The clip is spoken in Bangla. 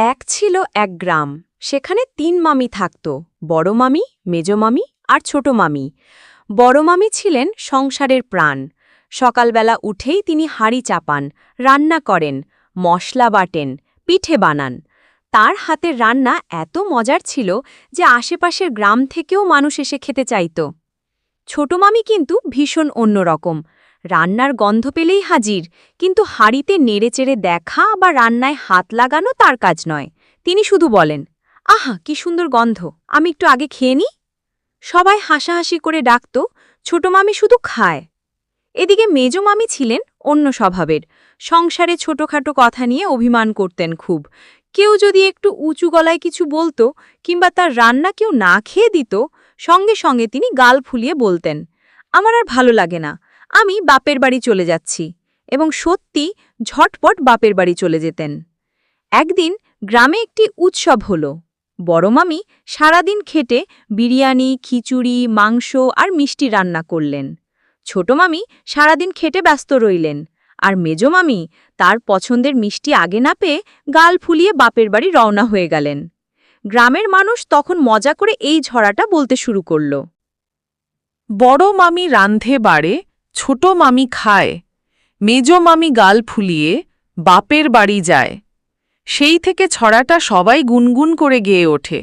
এক ছিল এক গ্রাম। সেখানে তিন মামি থাকত, বড় মামি, মেজ মামি আর ছোট মামি। বড় মামি ছিলেন সংসারের প্রাণ। সকালবেলা উঠেই তিনি হাড়ি চাপান, রান্না করেন, মশলা বাটেন, পিঠে বানান। তার হাতের রান্না এত মজার ছিল যে আশেপাশের গ্রাম থেকেও মানুষ এসে খেতে চাইত। ছোট মামি কিন্তু ভীষণ অন্যরকম। রান্নার গন্ধ পেলেই হাজির, কিন্তু হাড়িতে নেড়েচেড়ে দেখা বা রান্নায় হাত লাগানো তার কাজ নয়। তিনি শুধু বলেন, আহা, কি সুন্দর গন্ধ, আমি একটু আগে খেয়ে নিই? সবাই হাসাহাসি করে ডাকত, ছোট মামি শুধু খায়। এদিকে মেজ মামি ছিলেন অন্য স্বভাবের। সংসারে ছোটখাটো কথা নিয়ে অভিমান করতেন খুব। কেউ যদি একটু উঁচু গলায় কিছু বলতো কিংবা তার রান্না কেউ না খেয়ে দিত, সঙ্গে সঙ্গে তিনি গাল ফুলিয়ে বলতেন, আমার আর ভালো লাগে না আমি বাপের বাড়ি চলে যাচ্ছি এবং সত্যি ঝটপট বাপের বাড়ি চলে যেতেন। একদিন গ্রামে একটি উৎসব হল। বড় মামি সারাদিন খেটে বিরিয়ানি, খিচুড়ি, মাংস আর মিষ্টি রান্না করলেন। ছোট মামি সারাদিন খেটে ব্যস্ত রইলেন আর মেজ মামি তার পছন্দের মিষ্টি আগে না পেয়ে গাল ফুলিয়ে বাপের বাড়ি রওনা হয়ে গেলেন। গ্রামের মানুষ তখন মজা করে এই ঝড়াটা বলতে শুরু করল। বড় মামি রান্ধে বাড়ে ছোট মামি খায়, মেজ মামি গাল ফুলিয়ে বাপের বাড়ি যায়। সেই থেকে ছড়াটা সবাই গুনগুন করে গেয়ে ওঠে।